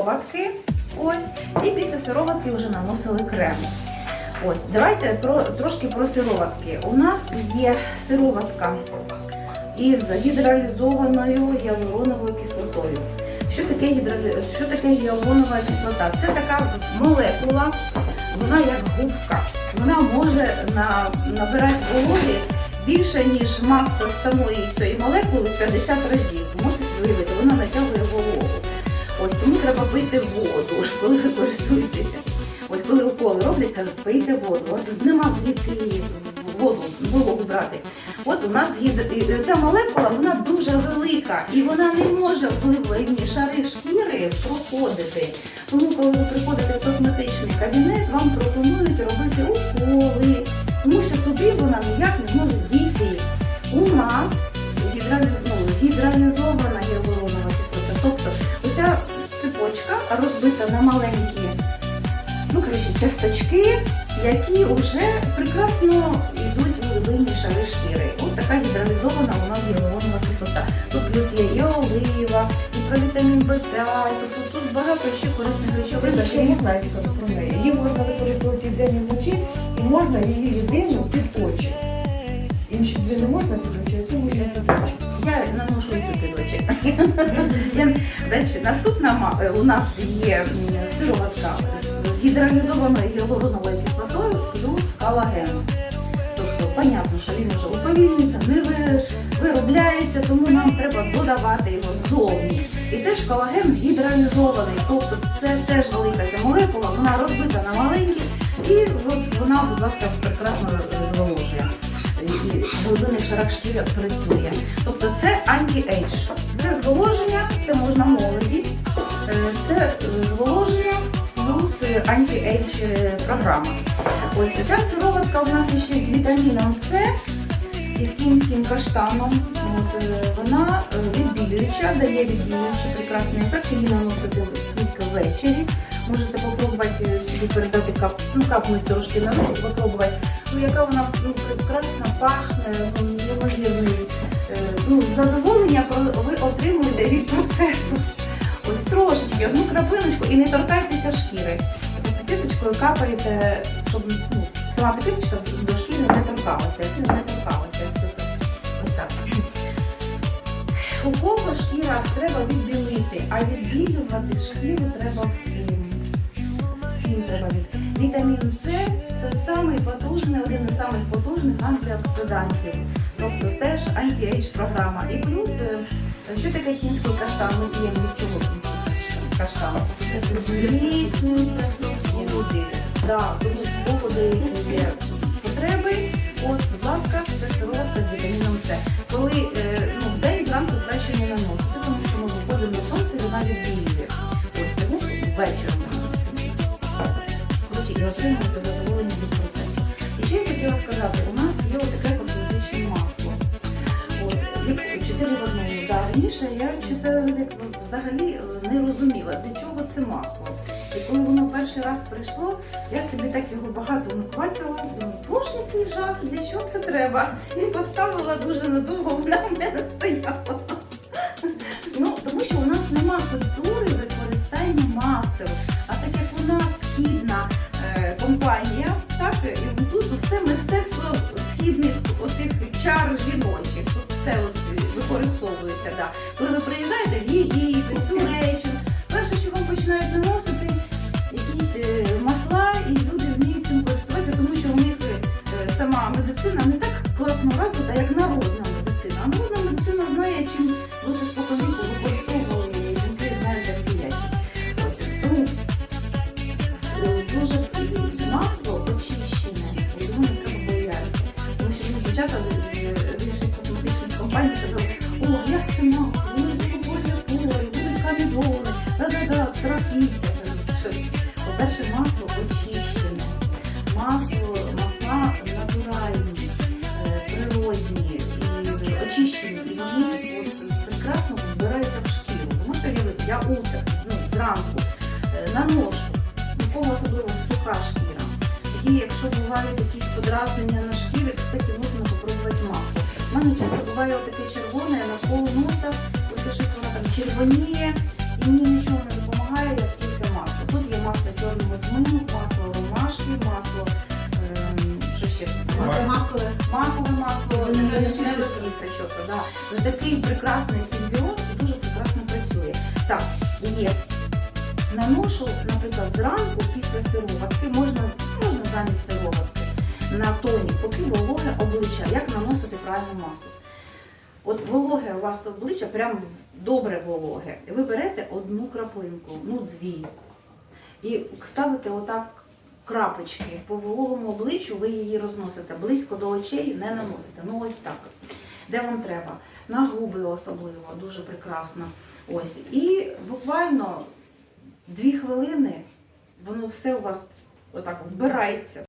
сироватки. Ось, і після сироватки вже наносили крем. Ось, давайте про, трошки про сироватки. У нас є сироватка із гідралізованою гіалуроновою кислотою. Що таке, гідралі... що таке гіалуронова кислота? Це така молекула, вона як губка. Вона може на... набирати вологи більше, ніж маса самої цієї молекули в 50 разів. Можете уявити, вона натягує вологу. Ось тому треба пити воду, коли ви користуєтеся. Ось коли уколи роблять, кажуть, пийте воду. От нема звідки воду, вологу брати. От у нас гід- і ця молекула вона дуже велика і вона не може в глибинні шари шкіри проходити. Тому, коли ви приходите в косметичний кабінет, вам пропонують робити уколи, тому що туди вона ніяк не може дійти. У нас гідраліз- часточки, які вже прекрасно йдуть у глибинні шари шкіри. От така гідралізована у нас гіалуронова кислота. Тут плюс є і олива, і провітамін В5, тобто тут багато ще корисних речовин. Які- не про неї. Її можна використовувати в день і вночі, і можна її єдину під очі. Інші дві не можна під цю наступна е, у нас є сироватка з гідралізованою гіалуроновою кислотою плюс колаген. Тобто, понятно, що він вже уповільнюється, не виробляється, тому нам треба додавати його ззовні. І теж колаген гідралізований, тобто це все ж велика ця молекула, вона розбита на маленькі, і от вона, будь ласка, прекрасно зволожує. Глибинних шарах шкіри працює. Тобто це анті-ейдж. Це зволоження, це можна молоді, е, це зволоження плюс анті-ейдж е, програма. Ось ця сироватка у нас ще з вітаміном С і з кінським каштаном. От, е, вона відбілююча, дає відбілюючий прекрасний ефект, її наносити тільки ввечері. Можете попробувати собі передати кап, ну, капнути трошки на руку, попробувати. Ну, яка вона ну, прекрасно пахне, ну, неймовірний. е, Ну, задоволення ви отримуєте від процесу. Ось трошечки, одну крапиночку і не торкайтеся шкіри. Піпеточкою капаєте, щоб ну, сама піпеточка до шкіри не торкалася, не торкалася. У кого шкіра треба відбілити, а відбілювати шкіру треба всім. Всім треба від. Вітамін С це самий потужний, один із самих потужних антиоксидантів. Тобто теж анті-ейдж програма. І плюс, е, що таке кінський каштан? Ми п'ємо від чого кінський каштан? Зміцнюються сосуди. Да, тому в кого деякі є Отримуєте задоволення від процесу. І ще я хотіла сказати, у нас є таке косметичне масло. От, як в одному. Да, раніше я чотири взагалі е, не розуміла, для чого це масло. І коли воно перший раз прийшло, я собі так його багато наквацала, думаю, боже, який жах, для чого це треба? І поставила дуже надовго, вона в мене стояла. Ну, тому що у нас нема культури використання масел. А так як у нас чар жіночих. Тут все от використовується. Да. Коли ви приїжджаєте в Єгипет, Туреччину, перше, що вам починають наносити, якісь е, масла, і люди вміють цим користуватися, тому що у них е, сама медицина не так класно розвита, як народна медицина. А народна медицина знає, чим бути споконвіку використовували жінки знають, як. Ось тому е, дуже масло очищене, його не треба боятися. Тому що дівчата утро, ну, зранку е, наношу, у особливо суха шкіра. І якщо бувають якісь подразнення на шкірі, кстати, можна попробувати масло. У мене часто буває таке червоне навколо носа, ось це щось воно там червоніє, і мені нічого не допомагає. як тільки масло. Тут є масло чорного тмину, масло ромашки, масло ем, що ще? Макове. Масло, до кісточок. Да. Такий прекрасний симбіоз дуже прекрасно працює. Так, є. Наношу, наприклад, зранку після сироватки, можна, можна замість сироватки, на тонік, поки вологе обличчя, як наносити правильно масло. От вологе у вас обличчя, прям добре вологе. Ви берете одну краплинку, ну дві. І ставите отак крапочки по вологому обличчю, ви її розносите. Близько до очей не наносите. Ну ось так. Де вам треба? На губи особливо, дуже прекрасно. Ось. І буквально дві хвилини воно все у вас отак вбирається.